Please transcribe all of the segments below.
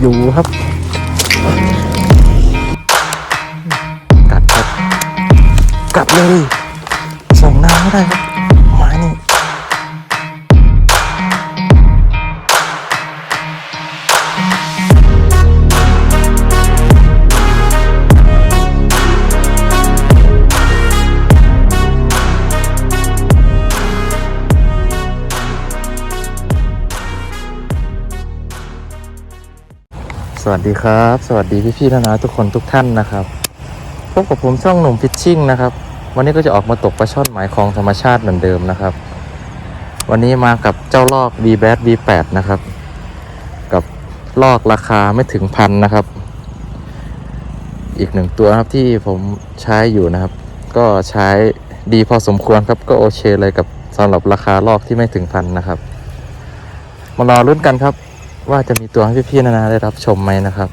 อยู่ครับ กัดครับ กัดเลยส่งน้ำไม่ได้ครับ สวัสดีครับ สวัสดีพี่ๆนานาทุกคนทุกท่านนะครับพบกับผมช่องหนุ่มฟิชชิ่งนะครับวันนี้ก็จะออกมาตกปลาช่อนหมายคลองธรรมชาติเหมือนเดิมนะครับ วันนี้มากับเจ้าลอก v b a t V8 นะครับ กับลอกราคาไม่ถึงพันนะครับ อีกหนึ่งตัวครับที่ผมใช้อยู่นะครับ ก็ใช้ดีพอสมควรครับก็โอเคเลยกับสำหรับราคาลอกที่ไม่ถึงพันนะครับ มารอรุ่นกันครับ ว่าจะมีตัวให้พี่ๆนานาได้รับชมไหมนะครับ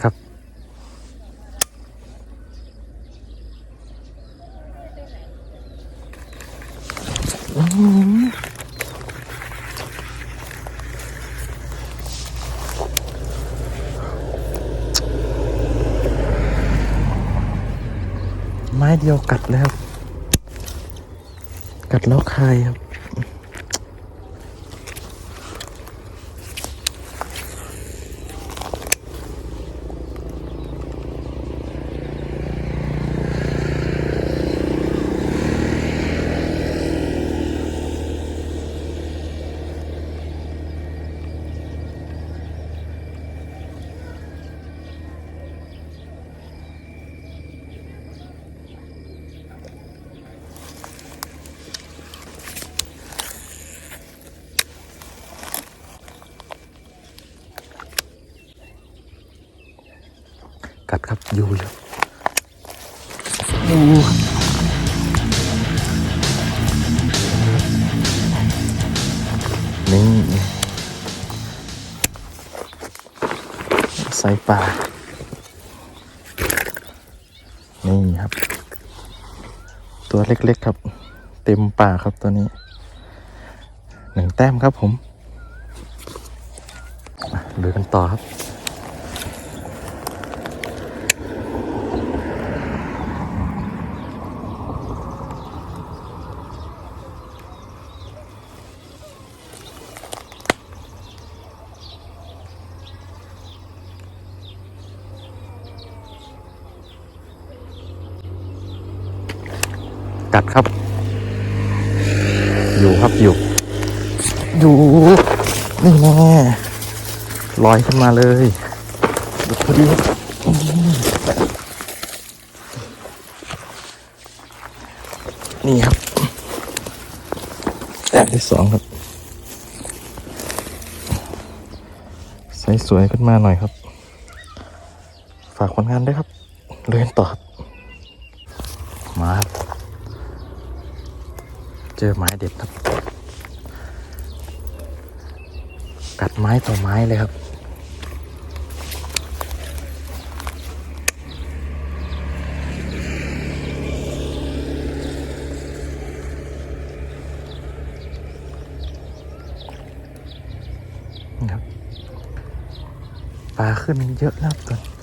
ครับ ไม้เดียวกัดแล้ว กัดแล้วคายครับ ครับอยู่อยู่อยู่นี่ใส่ปลานี่ครับ ตัวเล็กๆครับ เต็มป่าครับตัวนี้หนึ่งแต้มครับผมมาดูกันต่อครับ กัดครับ อยู่ครับอยู่ อยู่นี่แน่ลอยขึ้นมาเลยดูพอดีนี่ครับแต้มที่สองครับใส่สวยขึ้นมาหน่อยครับ ฝากผลงานด้วยครับเรียนต่อบมาครับ เจอไม้เด็ดครับ กัดไม้ต่อไม้เลยครับ ครับ ปลาขึ้นเยอะแล้วตัว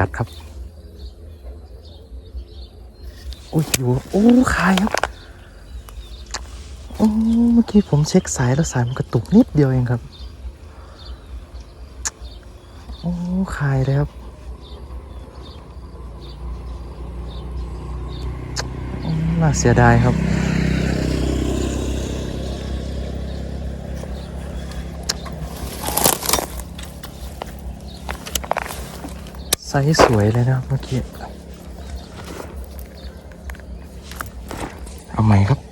กัดครับ โอ้ยอยู่โอ้คายครับ โอ้เมื่อกี้ผมเช็คสายแล้วสายมันกระตุกนิดเดียวเองครับ โอ้คายเลยครับน่าเสียดายครับ ซส์สวยเลยนะเมื่อกี้ เอาใหม่ครับ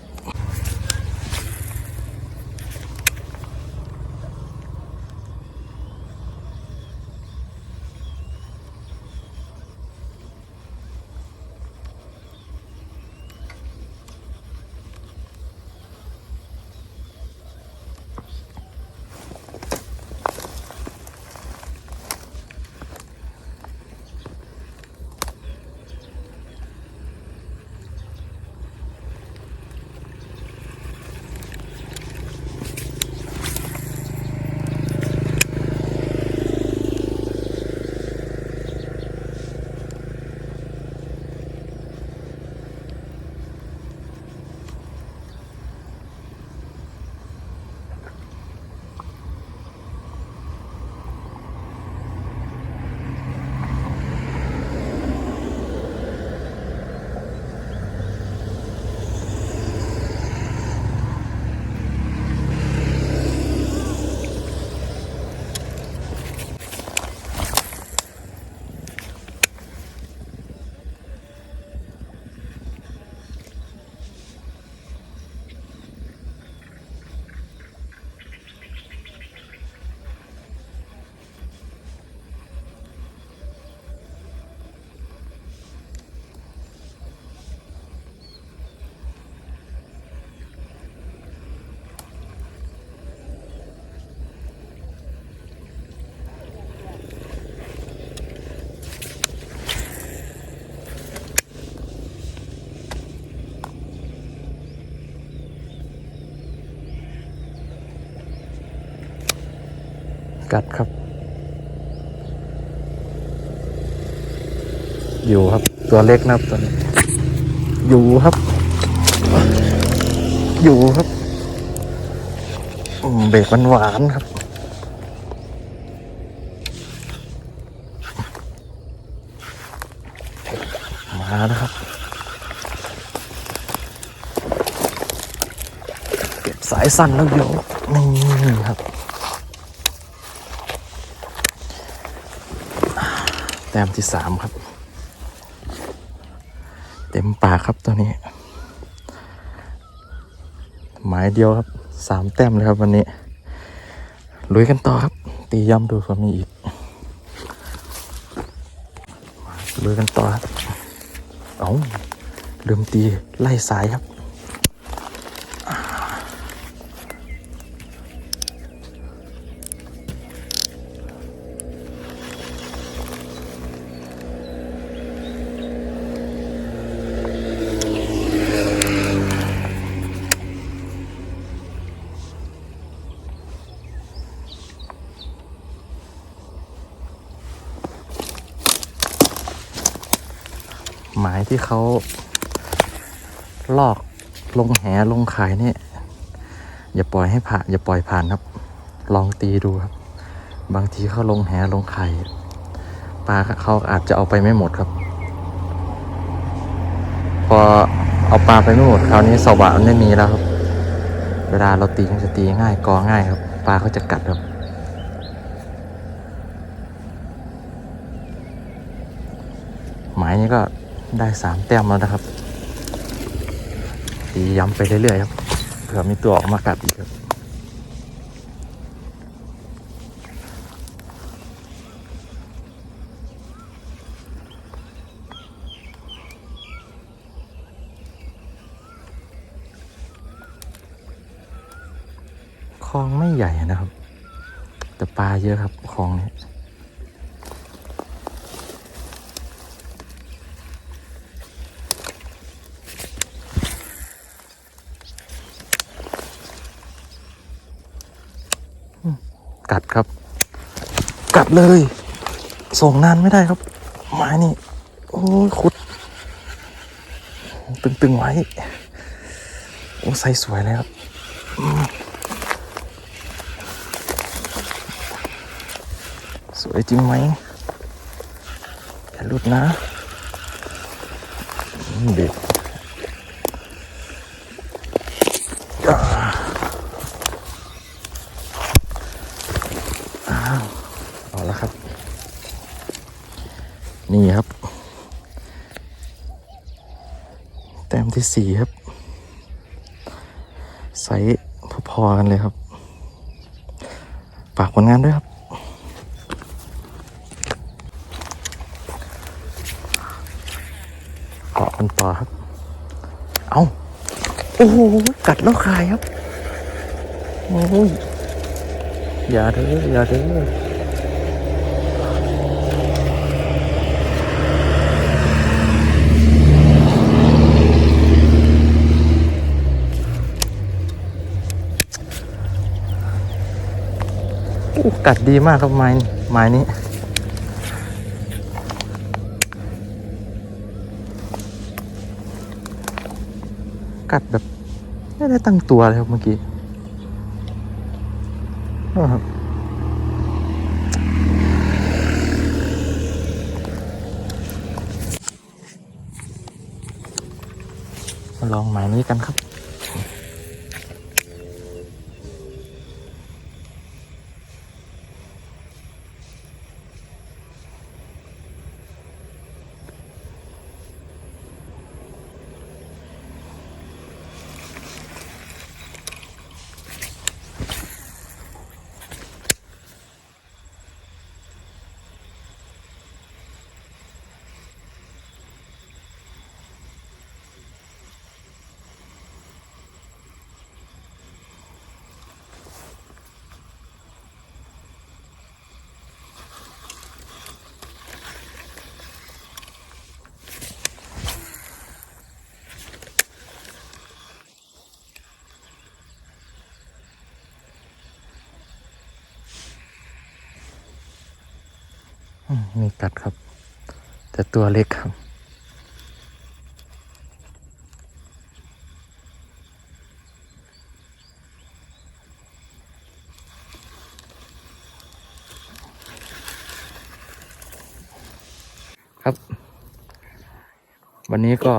กัดครับ อยู่ครับตัวเล็กนะครับตัวนี้ อยู่ครับ อยู่ครับเบรกมันหวานครับมาแล้วครับ เก็บสายสั้นแล้วเดี๋ยนี่ครับ แต้มที่สามครับ เต็มปากครับตัวนี้ หมายเดียวครับสามแต้มเลยครับวันนี้ ลุยกันต่อครับ ตีย้ำดูว่ามีอีกลุยกันต่อครับเอาลืมตีไล่สายครับ ที่เขาลอกลงแหลงขายเนี่ย อย่าปล่อยให้ผ่านอย่าปล่อยผ่านครับ ลองตีดูครับ บางทีเขาลงแหลงไข่ปลาเขาอาจจะเอาไปไม่หมดครับ พอเอาปลาไปไม่หมดคราวนี้สวะมันไม่มีแล้วครับ เวลาเราตีมันจะตีง่ายกอง่ายครับ ปลาเขาจะกัดครับหมายนี้ก็ ได้สามแต้มแล้วนะครับตีย้ำไปเรื่อยๆครับเผื่อมีตัวออกมากัดอีกครับคลองไม่ใหญ่นะครับ แต่ปลาเยอะครับคลองนี้ กัดครับ กัดเลย ส่งนานไม่ได้ครับไม้นี่ โอ้ขุด ตึงๆไว้ โอ้ใส่สวยเลยครับสวยจริงไหมอย่าหลุดนะเด็ด อ้าวเอาล้วครับ นี่ครับ แต้มที่สี่ครับไซส์พอๆกันเลยครับฝากผลงานด้วยครับ เกาะกันต่อครับ เอาโอ้โห กัดแล้วคายครับ โอ้ย อย่าเถอะอย่าเถอะกัดดีมากครับไม้ไม้นี้กัดแบบไม่ได้ตั้งตัวเลยครับเมื่อกี้ ลองหมายนี้กันครับ มีกัดครับ แต่ตัวเล็กครับ ครับ วันนี้ก็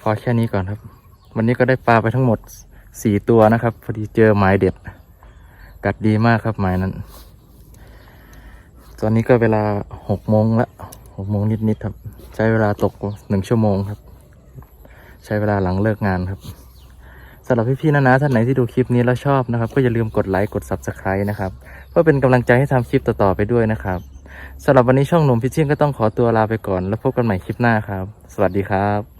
พอแค่นี้ก่อนครับ วันนี้ก็ได้ปลาไปทั้งหมดสี่ตัวนะครับ พอดีเจอหมายเด็ด กัดดีมากครับหมายนั้น ตอนนี้ก็เวลาหกโมงละหกโมงนิดๆครับ ใช้เวลาตกหนึ่งชั่วโมงครับ ใช้เวลาหลังเลิกงานครับสำหรับพี่ๆนะนะท่านไหนที่ดูคลิปนี้แล้วชอบนะครับ ก็อย่าลืมกดไลค์กด subscribe นะครับเพื่อเป็นกำลังใจให้ทำคลิปต่อๆไปด้วยนะครับสำหรับวันนี้ช่องหนุ่มพิชชิ่งก็ต้องขอตัวลาไปก่อน แล้วพบกันใหม่คลิปหน้าครับ สวัสดีครับ